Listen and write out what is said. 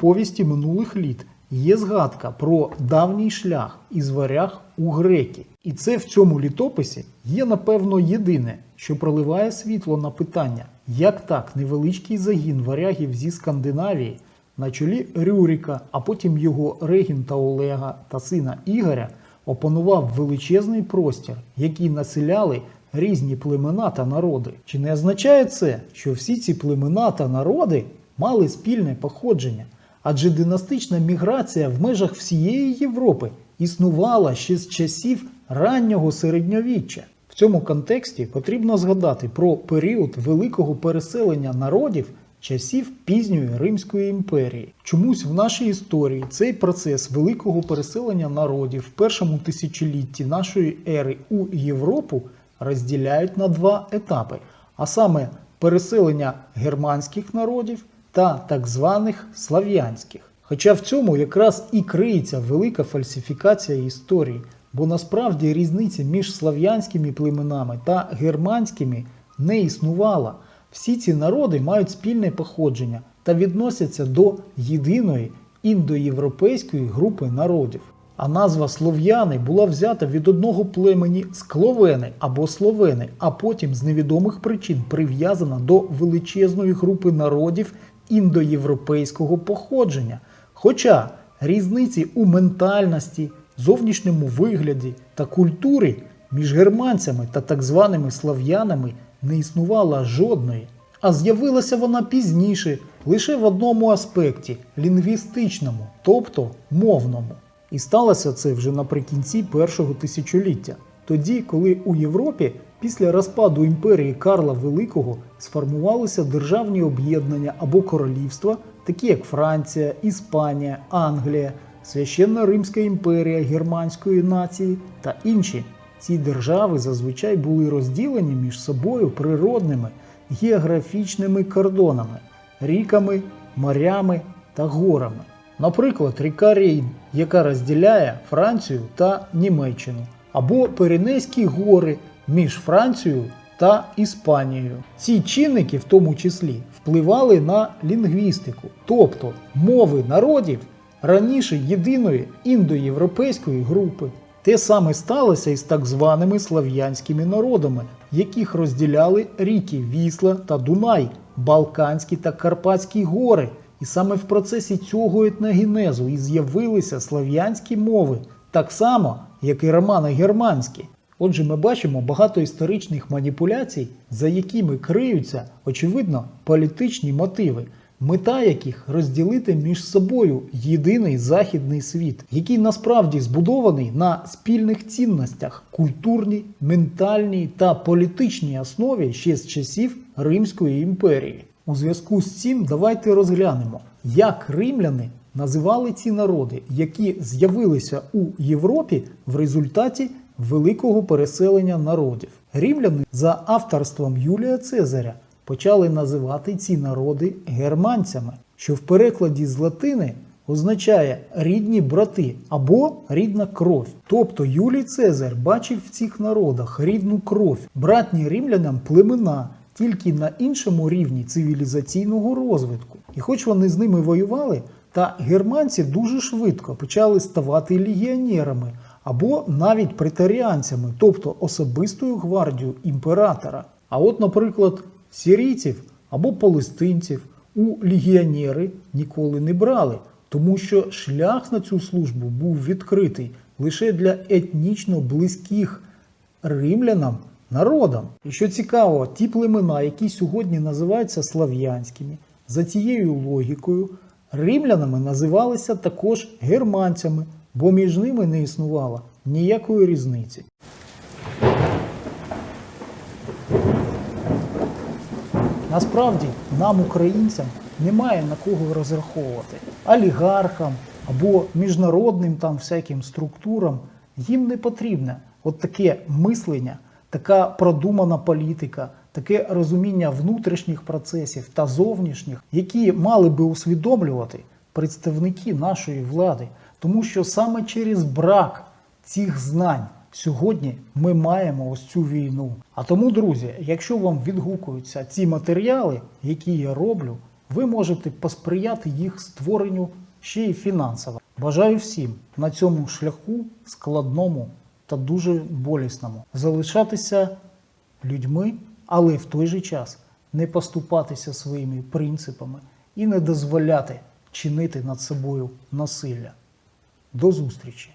повісті минулих літ є згадка про давній шлях із варяг у греки. І це в цьому літописі є, напевно, єдине, що проливає світло на питання, як так невеличкий загін варягів зі Скандинавії на чолі Рюріка, а потім його регінта Олега та сина Ігоря опанував величезний простір, який населяли різні племена та народи. Чи не означає це, що всі ці племена та народи мали спільне походження? Адже династична міграція в межах всієї Європи існувала ще з часів раннього середньовіччя. В цьому контексті потрібно згадати про період великого переселення народів часів пізньої Римської імперії. Чомусь в нашій історії цей процес великого переселення народів в першому тисячолітті нашої ери у Європу розділяють на два етапи, а саме переселення германських народів та так званих слав'янських. Хоча в цьому якраз і криється велика фальсифікація історії, бо насправді різниці між слав'янськими племенами та германськими не існувала. Всі ці народи мають спільне походження та відносяться до єдиної індоєвропейської групи народів. А назва слов'яни була взята від одного племені скловени або словени, а потім з невідомих причин прив'язана до величезної групи народів індоєвропейського походження. Хоча різниці у ментальності, зовнішньому вигляді та культурі між германцями та так званими слав'янами не існувало жодної, а з'явилася вона пізніше лише в одному аспекті лінгвістичному, тобто мовному. І сталося це вже наприкінці першого тисячоліття, тоді, коли у Європі після розпаду імперії Карла Великого сформувалися державні об'єднання або королівства, такі як Франція, Іспанія, Англія, Священна Римська імперія германської нації та інші. Ці держави зазвичай були розділені між собою природними географічними кордонами, ріками, морями та горами. Наприклад, ріка Рейн, яка розділяє Францію та Німеччину, або Пиренейські гори між Францією та Іспанією. Ці чинники, в тому числі, впливали на лінгвістику, тобто мови народів раніше єдиної індоєвропейської групи. Те саме сталося із так званими слав'янськими народами, яких розділяли ріки Вісла та Дунай, Балканські та Карпатські гори. І саме в процесі цього етногенезу і з'явилися слав'янські мови, так само, як і романо-германські. Отже, ми бачимо багато історичних маніпуляцій, за якими криються, очевидно, політичні мотиви, мета яких розділити між собою єдиний західний світ, який насправді збудований на спільних цінностях культурній, ментальній та політичній основі ще з часів Римської імперії. У зв'язку з цим давайте розглянемо, як римляни називали ці народи, які з'явилися у Європі в результаті великого переселення народів. Римляни за авторством Юлія Цезаря почали називати ці народи германцями, що в перекладі з латини означає рідні брати або рідна кров. Тобто Юлій Цезар бачив в цих народах рідну кров, братні римлянам племена тільки на іншому рівні цивілізаційного розвитку. І хоч вони з ними воювали, та германці дуже швидко почали ставати легіонерами або навіть претаріанцями, тобто особистою гвардією імператора. А от, наприклад, сірійців або палестинців у легіонери ніколи не брали, тому що шлях на цю службу був відкритий лише для етнічно близьких римлянам народам. І що цікаво, ті племена, які сьогодні називаються слав'янськими, за цією логікою, римлянами називалися також германцями, бо між ними не існувало ніякої різниці. Насправді нам, українцям, немає на кого розраховувати. Олігархам або міжнародним там всяким структурам їм не потрібне от таке мислення, така продумана політика, таке розуміння внутрішніх процесів та зовнішніх, які мали би усвідомлювати представники нашої влади, тому що саме через брак цих знань сьогодні ми маємо ось цю війну. А тому, друзі, якщо вам відгукуються ці матеріали, які я роблю, ви можете посприяти їх створенню ще й фінансово. Бажаю всім на цьому шляху складному та дуже болісному залишатися людьми, але в той же час не поступатися своїми принципами і не дозволяти чинити над собою насилля. До зустрічі!